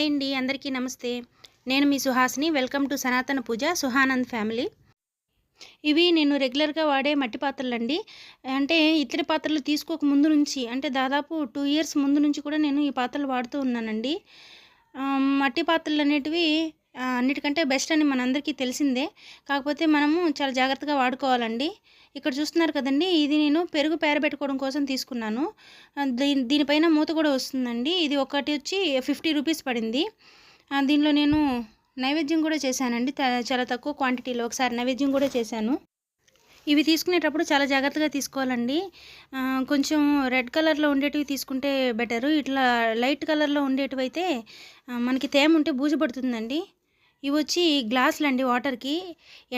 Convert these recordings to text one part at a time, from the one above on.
Hi అండి అందరికీ నమస్తే. నేను మీ సుహాసిని వెల్కమ్ టు సనాతన పూజ సుహానంద్ ఫ్యామిలీ. ఇవి నేను రెగ్యులర్గా వాడే మట్టి పాత్రలు అండి అంటే ఇతర పాత్రలు తీసుకోక ముందు నుంచి అంటే దాదాపు టూ ఇయర్స్ ముందు నుంచి కూడా నేను ఈ పాత్రలు వాడుతూ ఉన్నానండి. మట్టి పాత్రలు అనేటివి అన్నిటికంటే బెస్ట్ అని మనందరికీ తెలిసిందే. కాకపోతే మనము చాలా జాగ్రత్తగా వాడుకోవాలండి. ఇక్కడ చూస్తున్నారు కదండి ఇది నేను పెరుగు పేరబెట్టుకోవడం కోసం తీసుకున్నాను. దీని దీనిపైన మూత కూడా వస్తుందండి. ఇది ఒకటి వచ్చి ఫిఫ్టీ రూపీస్ పడింది. దీనిలో నేను నైవేద్యం కూడా చేశానండి. చాలా తక్కువ క్వాంటిటీలో ఒకసారి నైవేద్యం కూడా చేశాను. ఇవి తీసుకునేటప్పుడు చాలా జాగ్రత్తగా తీసుకోవాలండి. కొంచెం రెడ్ కలర్లో ఉండేటివి తీసుకుంటే బెటరు. ఇట్లా లైట్ కలర్లో ఉండేటివి అయితే మనకి తేమ ఉంటే బూజు పడుతుందండి ఇవి వచ్చి గ్లాసులు అండి వాటర్కి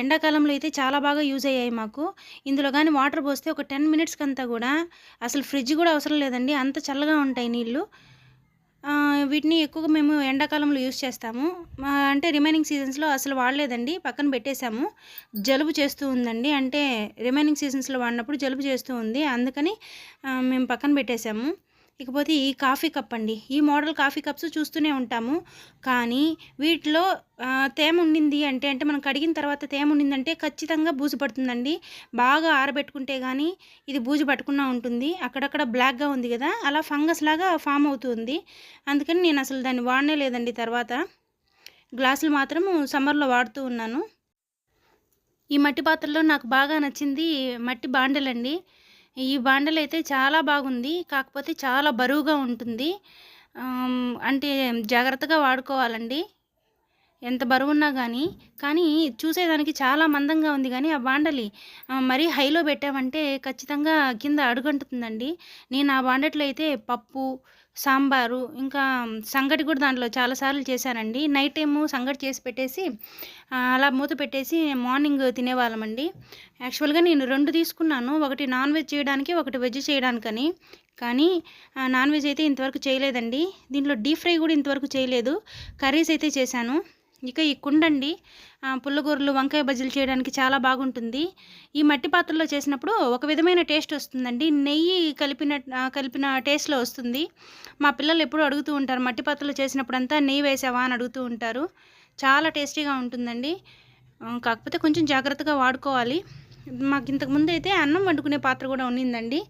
ఎండాకాలంలో అయితే చాలా బాగా యూజ్ అయ్యాయి మాకు. ఇందులో కానీ వాటర్ పోస్తే ఒక టెన్ మినిట్స్కి అంతా కూడా అసలు ఫ్రిడ్జ్ కూడా అవసరం లేదండి. అంత చల్లగా ఉంటాయి నీళ్ళు. వీటిని ఎక్కువగా మేము ఎండాకాలంలో యూజ్ చేస్తాము. అంటే రిమైనింగ్ సీజన్స్లో అసలు వాడలేదండి. పక్కన పెట్టేశాము. జలుబు చేస్తూ ఉందండి. అంటే రిమైనింగ్ సీజన్స్లో వాడినప్పుడు జలుబు చేస్తూ ఉంది. అందుకని మేము పక్కన పెట్టేశాము. ఇకపోతే ఈ కాఫీ కప్ అండి. ఈ మోడల్ కాఫీ కప్స్ చూస్తూనే ఉంటాము. కానీ వీటిలో తేమ ఉండింది అంటే అంటే మనం కడిగిన తర్వాత తేమ ఉండిందంటే ఖచ్చితంగా బూజు పడుతుందండి. బాగా ఆరబెట్టుకుంటే కానీ ఇది బూజు పట్టుకున్నా ఉంటుంది. అక్కడక్కడ బ్లాక్గా ఉంది కదా అలా ఫంగస్ లాగా ఫామ్ అవుతుంది. అందుకని నేను అసలు దాన్ని వాడనే లేదండి తర్వాత. గ్లాసులు మాత్రం సమ్మర్లో వాడుతూ ఉన్నాను. ఈ మట్టి పాత్రలో నాకు బాగా నచ్చింది మట్టి బాండలండి. ఈ బాండలు అయితే చాలా బాగుంది. కాకపోతే చాలా బరువుగా ఉంటుంది. అంటే జాగ్రత్తగా వాడుకోవాలండి. ఎంత బరువున్నా కానీ కానీ చూసేదానికి చాలా మందంగా ఉంది కానీ ఆ బాండలి. మరీ హైలో పెట్టామంటే ఖచ్చితంగా కింద అడుగంటుతుందండి. నేను ఆ బాండట్లో అయితే పప్పు సాంబారు ఇంకా సంగటి కూడా దాంట్లో చాలాసార్లు చేశానండి. నైట్ టైము సంగటి చేసి పెట్టేసి అలా మూత పెట్టేసి మార్నింగ్ తినేవాళ్ళమండి. యాక్చువల్గా నేను రెండు తీసుకున్నాను. ఒకటి నాన్ వెజ్ చేయడానికి ఒకటి వెజ్ చేయడానికని. కానీ నాన్ వెజ్ అయితే ఇంతవరకు చేయలేదండి. దీంట్లో డీప్ ఫ్రై కూడా ఇంతవరకు చేయలేదు. కర్రీస్ అయితే చేశాను. ఇక ఈ కుండండి పుల్లగూరలు వంకాయ బజ్జీలు చేయడానికి చాలా బాగుంటుంది. ఈ మట్టి పాత్రలో చేసినప్పుడు ఒక విధమైన టేస్ట్ వస్తుందండి. నెయ్యి కలిపిన కలిపిన టేస్ట్లో వస్తుంది. మా పిల్లలు ఎప్పుడూ అడుగుతూ ఉంటారు మట్టి పాత్రలో చేసినప్పుడంతా నెయ్యి వేసావా అని అడుగుతూ ఉంటారు. చాలా టేస్టీగా ఉంటుందండి. కాకపోతే కొంచెం జాగ్రత్తగా వాడుకోవాలి. మాకు ఇంతకు ముందు అయితే అన్నం వండుకునే పాత్ర కూడా ఉన్నిందండి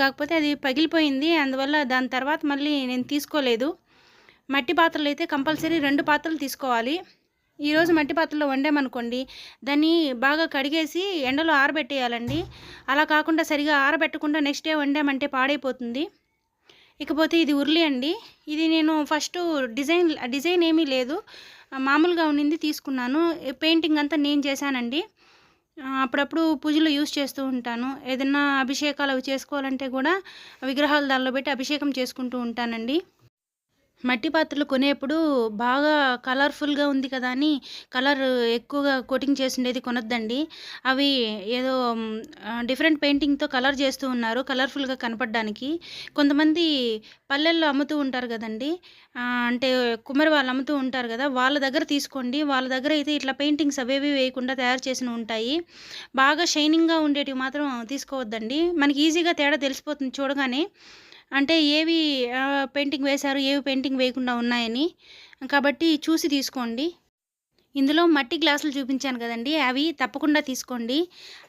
కాకపోతే అది పగిలిపోయింది. అందువల్ల దాని తర్వాత మళ్ళీ నేను తీసుకోలేదు. మట్టి పాత్రలు అయితే కంపల్సరీ రెండు పాత్రలు తీసుకోవాలి. ఈరోజు మట్టి పాత్రలో వండామనుకోండి దాన్ని బాగా కడిగేసి ఎండలో ఆరబెట్టేయాలండి. అలా కాకుండా సరిగా ఆరబెట్టకుండా నెక్స్ట్ డే వండామంటే పాడైపోతుంది. ఇకపోతే ఇది ఉర్లి అండి. ఇది నేను ఫస్ట్ డిజైన్ డిజైన్ ఏమీ లేదు. మామూలుగా ఉండింది తీసుకున్నాను. పెయింటింగ్ అంతా నేను చేశానండి. అప్పుడప్పుడు పూజలు యూజ్ చేస్తూ ఉంటాను. ఏదైనా అభిషేకాలు అవి చేసుకోవాలంటే కూడా విగ్రహాలు దానిలో పెట్టి అభిషేకం చేసుకుంటూ ఉంటానండి. మట్టి పాత్రలు కొనేప్పుడు బాగా కలర్ఫుల్గా ఉంది కదా అని కలర్ ఎక్కువగా కోటింగ్ చేసి ఉండేది కొనొద్దండి. అవి ఏదో డిఫరెంట్ పెయింటింగ్తో కలర్ చేస్తూ ఉన్నారు కలర్ఫుల్గా కనపడడానికి. కొంతమంది పల్లెల్లో అమ్ముతూ ఉంటారు కదండి. అంటే కుమ్మరి వాళ్ళు అమ్ముతూ ఉంటారు కదా వాళ్ళ దగ్గర తీసుకోండి. వాళ్ళ దగ్గర అయితే ఇట్లా పెయింటింగ్స్ అవేవి వేయకుండా తయారు చేసిన ఉంటాయి. బాగా షైనింగ్గా ఉండేటివి మాత్రం తీసుకోవద్దండి. మనకి ఈజీగా తేడా తెలిసిపోతుంది చూడగానే. అంటే ఏవి పెయింటింగ్ వేశారు ఏవి పెయింటింగ్ వేయకుండా ఉన్నాయని. కాబట్టి చూసి తీసుకోండి. ఇందులో మట్టి గ్లాసులు చూపించాను కదండి అవి తప్పకుండా తీసుకోండి.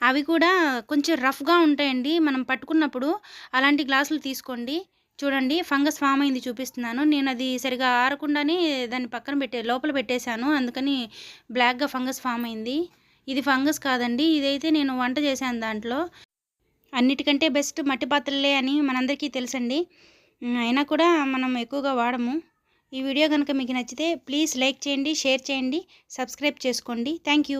అవి కూడా కొంచెం రఫ్గా ఉంటాయండి మనం పట్టుకున్నప్పుడు అలాంటి గ్లాసులు తీసుకోండి. చూడండి ఫంగస్ ఫామ్ అయింది చూపిస్తున్నాను. నేను అది సరిగా ఆరకుండానే దాన్ని పక్కన పెట్టే లోపల పెట్టేశాను. అందుకని బ్లాక్గా ఫంగస్ ఫామ్ అయింది. ఇది ఫంగస్ కాదండి ఇదైతే నేను వంట చేశాను దాంట్లో. అన్నిటికంటే బెస్ట్ మట్టి పాత్రలే అని మనందరికీ తెలుసండి. అయినా కూడా మనం ఎక్కువగా వాడము. ఈ వీడియో కనుక మీకు నచ్చితే ప్లీజ్ లైక్ చేయండి షేర్ చేయండి సబ్స్క్రైబ్ చేసుకోండి. Thank you.